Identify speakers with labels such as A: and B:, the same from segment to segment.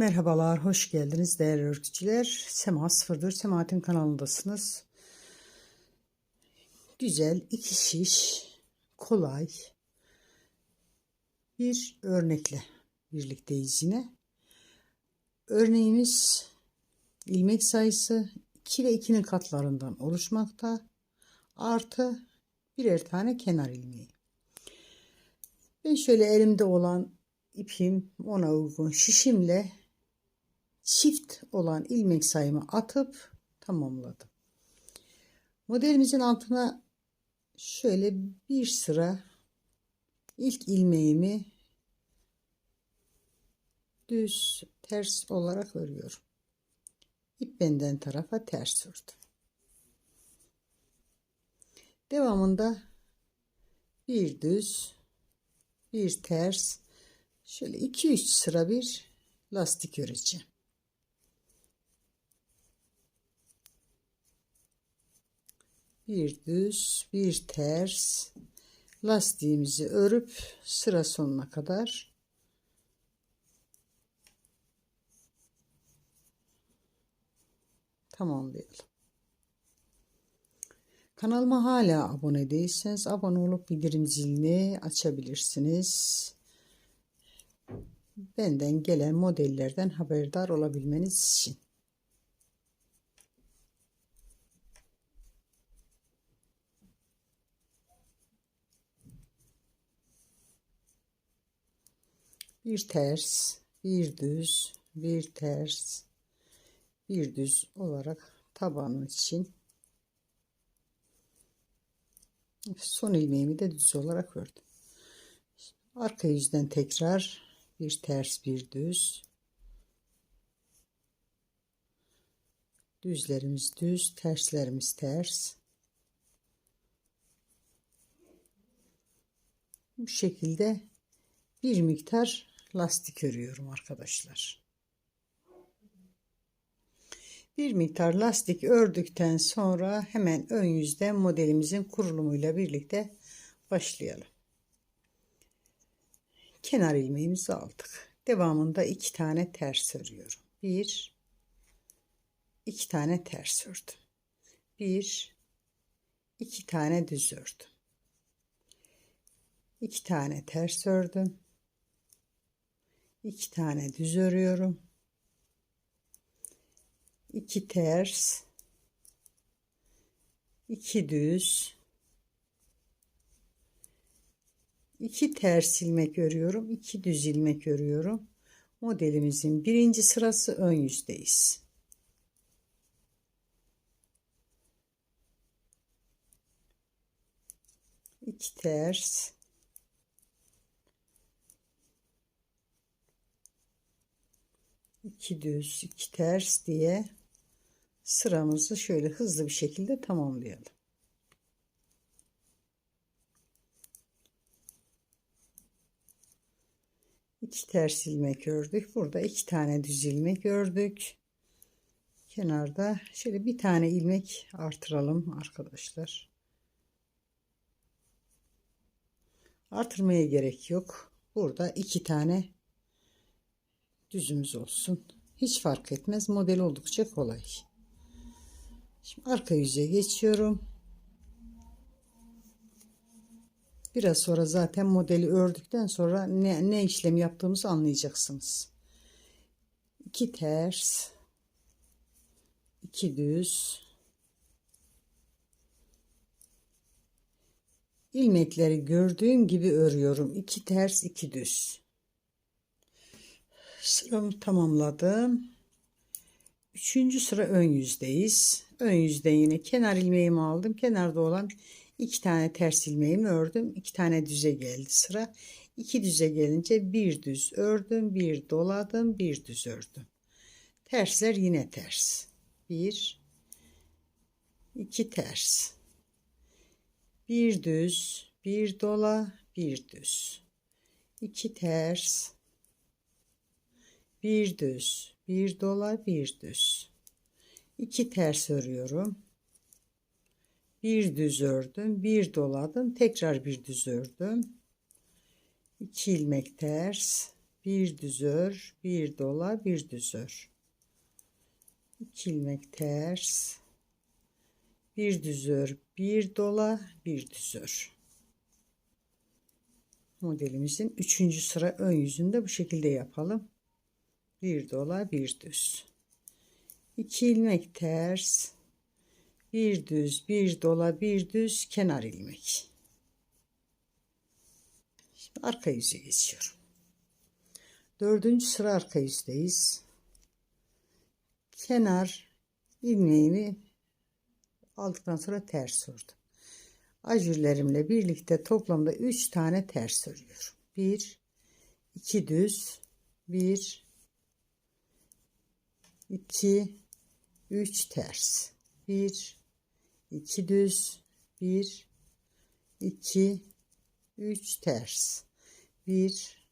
A: Merhabalar, hoş geldiniz değerli örgücüler. Sema 04 Semahat'in kanalındasınız. Güzel, iki şiş, kolay bir örnekle birlikteyiz yine. Örneğimiz ilmek sayısı 2 ve 2'nin katlarından oluşmakta. Artı birer tane kenar ilmeği. Ben şöyle elimde olan ipim ona uygun şişimle çift olan ilmek sayımı atıp tamamladım. Modelimizin altına şöyle bir sıra ilk ilmeğimi düz ters olarak örüyorum. İp benden tarafa ters ördüm. Devamında bir düz bir ters şöyle 2-3 sıra bir lastik öreceğim. Bir düz, bir ters lastiğimizi örüp sıra sonuna kadar tamamlayalım. Kanalıma hala abone değilseniz abone olup bildirim zilini açabilirsiniz. Benden gelen modellerden haberdar olabilmeniz için. Bir ters, bir düz, bir ters, bir düz olarak tabanın için son ilmeğimi de düz olarak ördüm. Arka yüzden tekrar bir ters bir düz. Düzlerimiz düz, terslerimiz ters. Bu şekilde bir miktar lastik örüyorum arkadaşlar. Bir miktar lastik ördükten sonra hemen ön yüzde modelimizin kurulumuyla birlikte başlayalım. Kenar ilmeğimizi aldık. Devamında iki tane ters örüyorum. Bir, iki tane ters ördüm. Bir, iki tane düz ördüm. İki tane ters ördüm. İki tane düz örüyorum. 2 ters. 2 düz. 2 ters ilmek örüyorum 2 düz ilmek örüyorum. Modelimizin birinci sırası ön yüzdeyiz. İki ters iki düz iki ters diye sıramızı şöyle hızlı bir şekilde tamamlayalım. İki ters ilmek ördük. Burada iki tane düz ilmek ördük. Kenarda şöyle bir tane ilmek artıralım arkadaşlar. Artırmaya gerek yok. Burada iki tane düzümüz olsun. Hiç fark etmez. Model oldukça kolay. Şimdi arka yüze geçiyorum. Biraz sonra zaten modeli ördükten sonra ne, ne işlem yaptığımızı anlayacaksınız. 2 ters, 2 düz, ilmekleri gördüğüm gibi örüyorum. 2 ters, 2 düz. Sıramı tamamladım. Üçüncü sıra ön yüzdeyiz. Ön yüzden yine kenar ilmeğimi aldım. Kenarda olan iki tane ters ilmeğimi ördüm. iki tane düze geldi sıra. İki düze gelince bir düz ördüm. Bir doladım. Bir düz ördüm. Tersler yine ters. Bir, iki ters. Bir düz, bir dola, bir düz. İki ters. Bir düz, bir dola, bir düz. 2 ters örüyorum. Bir düz ördüm, bir doladım, tekrar bir düz ördüm. 2 ilmek ters, bir düzör, bir dola, bir düzör. 2 ilmek ters, bir düzör, bir dola, bir düzör. Modelimizin üçüncü sıra ön yüzünde bu şekilde yapalım. Bir dola, bir düz. 2 ilmek ters, bir düz, bir dola, bir düz, kenar ilmek. Şimdi arka yüze geçiyorum. Dördüncü sıra arka yüzdeyiz. Kenar ilmeğimi aldıktan sonra ters ördüm. Ajurlerimle birlikte toplamda 3 tane ters örüyorum. 1 2 düz 1 2 3 ters 1 2 düz 1 2 3 ters 1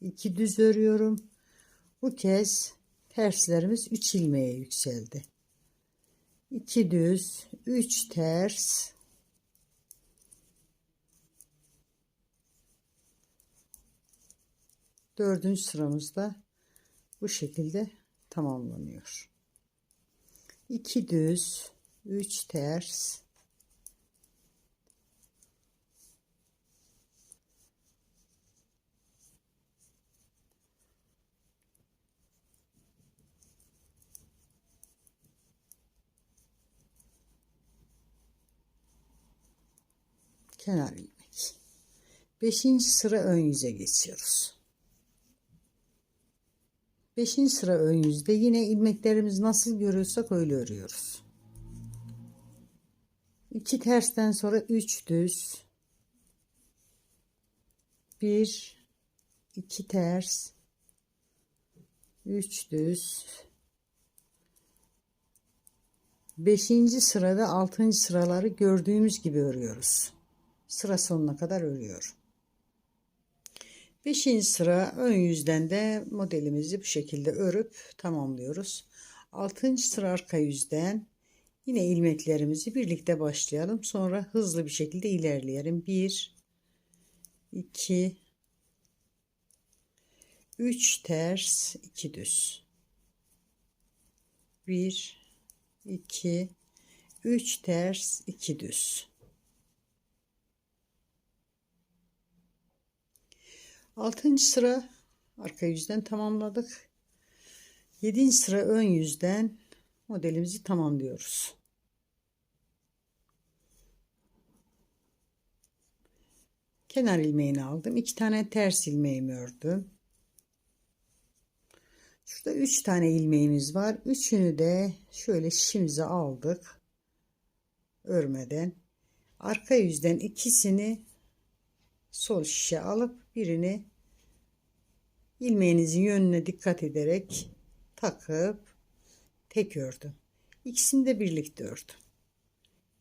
A: 2 düz örüyorum. Bu kez terslerimiz 3 ilmeğe yükseldi. 2 düz, 3 ters. Dördüncü sıramızda bu şekilde tamamlanıyor. 2 düz, 3 ters. kenar ilmek. Beşinci sıra ön yüze geçiyoruz. Beşinci sıra ön yüzde yine ilmeklerimiz nasıl görüyorsak öyle örüyoruz. İki tersten sonra üç düz. Bir, iki ters, üç düz. Beşinci sırada altıncı sıraları gördüğümüz gibi örüyoruz sıra sonuna kadar örüyorum. Beşinci sıra ön yüzden de modelimizi bu şekilde örüp tamamlıyoruz. Altıncı sıra arka yüzden yine ilmeklerimizi birlikte başlayalım. Sonra hızlı bir şekilde ilerleyelim. 1 2 3 ters 2 düz 1 2 3 ters 2 düz Altıncı sıra arka yüzden tamamladık. Yedinci sıra ön yüzden modelimizi tamamlıyoruz. Kenar ilmeğini aldım. iki tane ters ilmeğimi ördüm. Şurada üç tane ilmeğimiz var. Üçünü de şöyle şişimize aldık. Örmeden. Arka yüzden ikisini sol şişe alıp birini ilmeğinizin yönüne dikkat ederek takıp tek ördüm. İkisini de birlikte ördüm.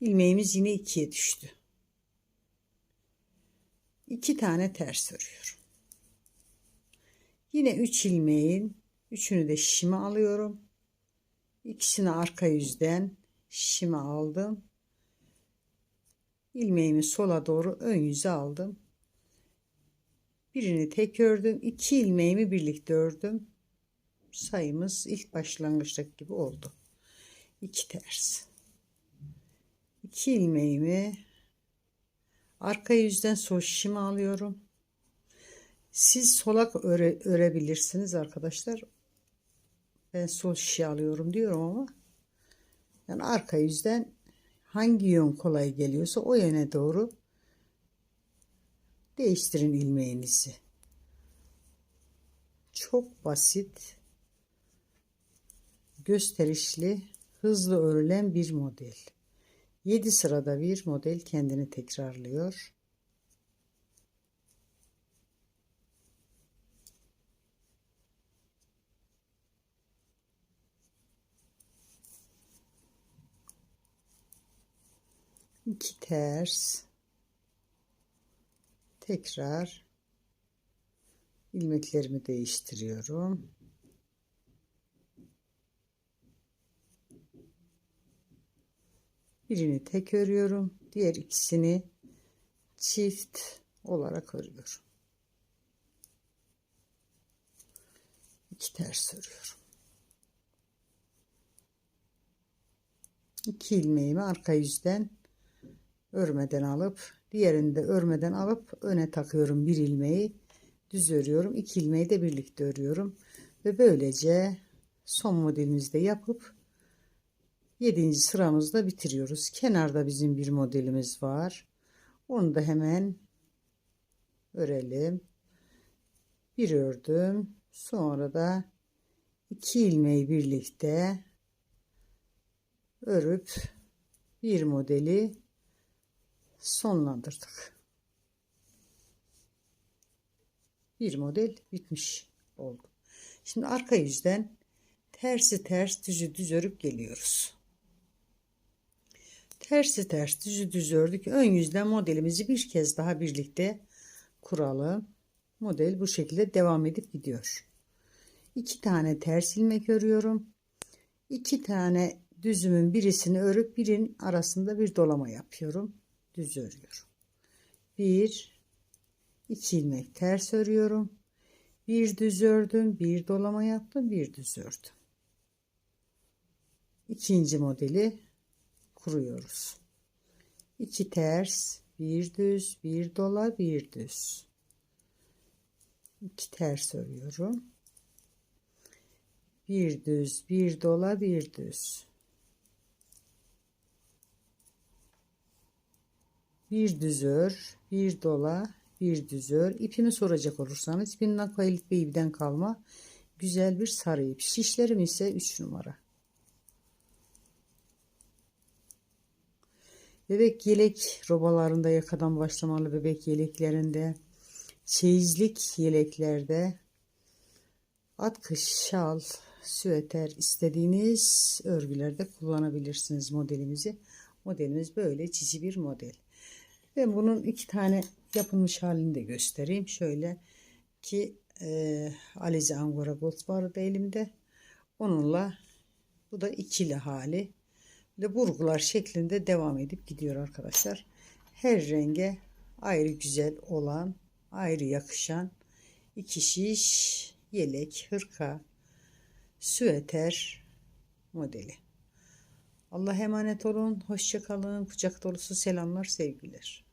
A: İlmeğimiz yine ikiye düştü. İki tane ters örüyorum. Yine üç ilmeğin üçünü de şişime alıyorum. İkisini arka yüzden şişime aldım. İlmeğimi sola doğru ön yüze aldım. Birini tek ördüm. iki ilmeğimi birlikte ördüm. Sayımız ilk başlangıçtaki gibi oldu. 2 ters. 2 ilmeğimi arka yüzden sol şişimi alıyorum. Siz solak öre, örebilirsiniz arkadaşlar. Ben sol şişi alıyorum diyorum ama yani arka yüzden hangi yön kolay geliyorsa o yöne doğru değiştirin ilmeğinizi. Çok basit, gösterişli, hızlı örülen bir model. 7 sırada bir model kendini tekrarlıyor. İki ters tekrar ilmeklerimi değiştiriyorum. Birini tek örüyorum. Diğer ikisini çift olarak örüyorum. iki ters örüyorum. İki ilmeğimi arka yüzden örmeden alıp diğerini de örmeden alıp öne takıyorum bir ilmeği düz örüyorum. iki ilmeği de birlikte örüyorum ve böylece son modelimizde yapıp 7. sıramızda bitiriyoruz. Kenarda bizim bir modelimiz var. Onu da hemen örelim. Bir ördüm. Sonra da iki ilmeği birlikte örüp bir modeli sonlandırdık. Bir model bitmiş oldu. Şimdi arka yüzden tersi ters düzü düz örüp geliyoruz. Tersi ters düzü düz ördük. Ön yüzden modelimizi bir kez daha birlikte kuralım. Model bu şekilde devam edip gidiyor. İki tane ters ilmek örüyorum. İki tane düzümün birisini örüp birin arasında bir dolama yapıyorum. Düz örüyorum. Bir, iki ilmek ters örüyorum. Bir düz ördüm, bir dolama yaptım, bir düz ördüm. İkinci modeli kuruyoruz. İki ters, bir düz, bir dola, bir düz. İki ters örüyorum. Bir düz, bir dola, bir düz. Bir düz ör, bir dola, bir düz ör. İpimi soracak olursanız ipin nakaylık bir ipten kalma güzel bir sarı ip. Şişlerim ise 3 numara. Bebek yelek robalarında yakadan başlamalı bebek yeleklerinde, çeyizlik yeleklerde, atkış, şal, süeter istediğiniz örgülerde kullanabilirsiniz modelimizi. Modelimiz böyle çiçi bir model. Ben bunun iki tane yapılmış halini de göstereyim. Şöyle ki e, Alize Angora Gold vardı elimde. Onunla bu da ikili hali ve burgular şeklinde devam edip gidiyor arkadaşlar. Her renge ayrı güzel olan, ayrı yakışan iki şiş yelek, hırka, süeter modeli. Allah emanet olun. Hoşçakalın. Kucak dolusu selamlar, sevgiler.